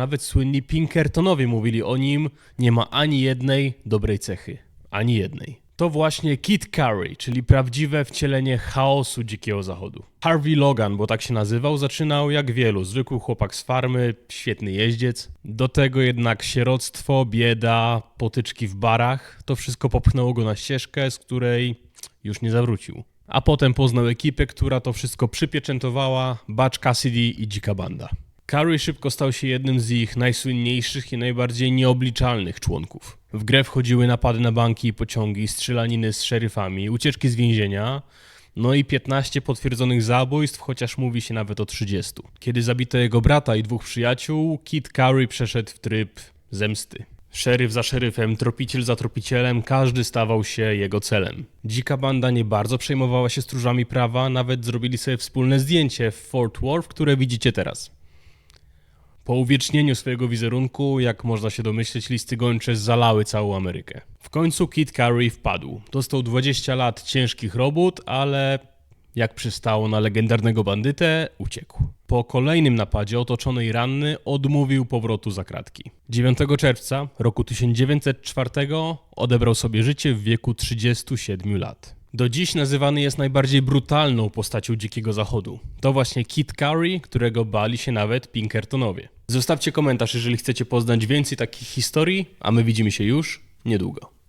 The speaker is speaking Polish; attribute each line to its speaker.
Speaker 1: Nawet słynni Pinkertonowie mówili o nim, nie ma ani jednej dobrej cechy. Ani jednej. To właśnie Kit Curry, czyli prawdziwe wcielenie chaosu Dzikiego Zachodu. Harvey Logan, bo tak się nazywał, zaczynał jak wielu, zwykły chłopak z farmy, świetny jeździec. Do tego jednak sieroctwo, bieda, potyczki w barach, to wszystko popchnęło go na ścieżkę, z której już nie zawrócił. A potem poznał ekipę, która to wszystko przypieczętowała, Butch Cassidy i Dzika Banda. Curry szybko stał się jednym z ich najsłynniejszych i najbardziej nieobliczalnych członków. W grę wchodziły napady na banki i pociągi, strzelaniny z szeryfami, ucieczki z więzienia, no i 15 potwierdzonych zabójstw, chociaż mówi się nawet o 30. Kiedy zabito jego brata i dwóch przyjaciół, Kit Curry przeszedł w tryb zemsty. Szeryf za szeryfem, tropiciel za tropicielem, każdy stawał się jego celem. Dzika banda nie bardzo przejmowała się stróżami prawa, nawet zrobili sobie wspólne zdjęcie w Fort Worth, które widzicie teraz. Po uwiecznieniu swojego wizerunku, jak można się domyśleć, listy gończe zalały całą Amerykę. W końcu Kit Curry wpadł. Dostał 20 lat ciężkich robót, ale jak przystało na legendarnego bandytę, uciekł. Po kolejnym napadzie otoczony i ranny odmówił powrotu za kratki. 9 czerwca roku 1904 odebrał sobie życie w wieku 37 lat. Do dziś nazywany jest najbardziej brutalną postacią Dzikiego Zachodu. To właśnie Kit Curry, którego bali się nawet Pinkertonowie. Zostawcie komentarz, jeżeli chcecie poznać więcej takich historii, a my widzimy się już niedługo.